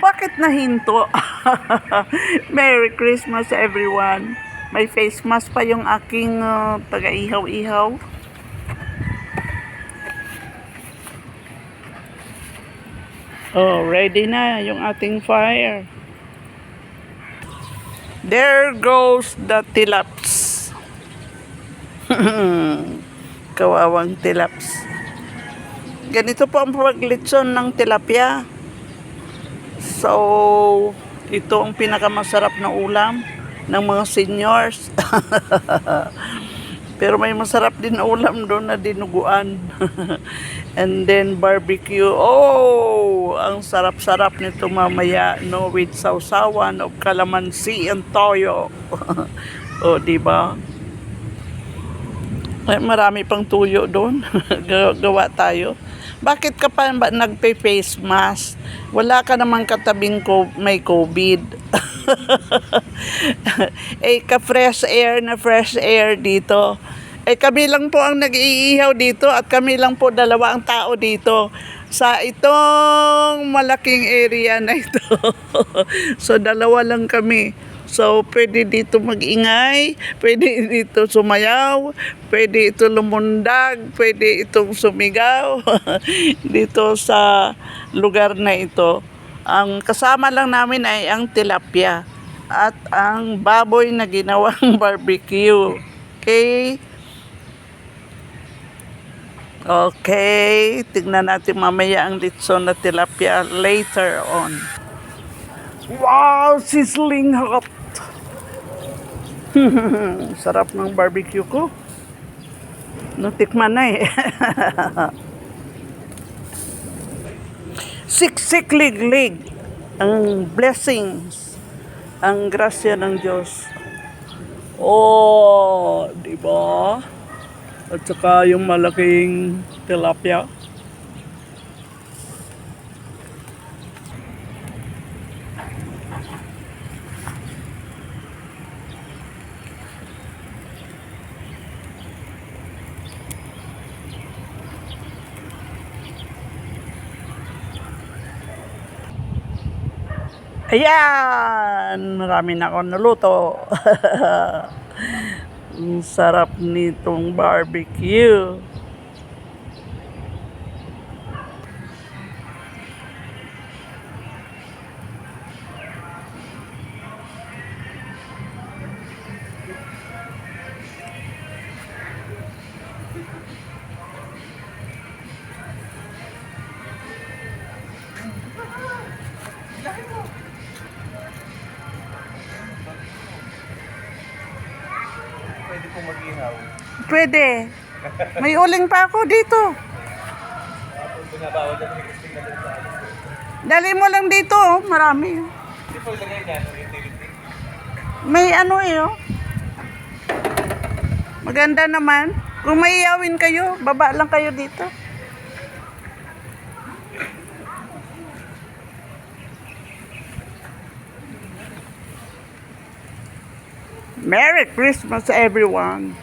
Bakit nahinto? Merry Christmas everyone. May face mask pa yung aking uh, taga-ihaw-ihaw. Oh, ready na yung ating fire. There goes the tilaps. Kawawang tilaps. Ganito po ang paglitson ng tilapia. So, ito ang pinakamasarap na ulam ng mga seniors. Pero may masarap din na ulam doon na dinuguan. And then barbecue. Oh, ang sarap-sarap nito mamaya, no, with sausawan of calamansi and toyo. oh, di ba? Eh, marami pang tuyo doon. Gawa tayo. Bakit ka pa nagpe-face mask? Wala ka namang katabing ko may COVID. eh, ka-fresh air na fresh air dito. Eh, kami lang po ang nag-iihaw dito at kami lang po dalawa ang tao dito sa itong malaking area na ito. so, dalawa lang kami. So, pwede dito mag-ingay, pwede dito sumayaw, pwede ito lumundag, pwede itong sumigaw dito sa lugar na ito. Ang kasama lang namin ay ang tilapia at ang baboy na ginawang barbecue. Okay? Okay, tignan natin mamaya ang litson na tilapia later on. Wow, sizzling hot! Sarap ng barbecue ko. Natikman na eh. Siksik lig Ang blessings. Ang grasya ng Diyos. Oh, di ba? At saka yung malaking tilapia. Ayan! Marami na akong naluto. Ang sarap nitong barbecue. Po mag-ihaw. Pwede. May uling pa ako dito. Dali mo lang dito, oh. marami. May ano eh, oh. Maganda naman. Kung maiyawin kayo, baba lang kayo dito. Merry Christmas everyone.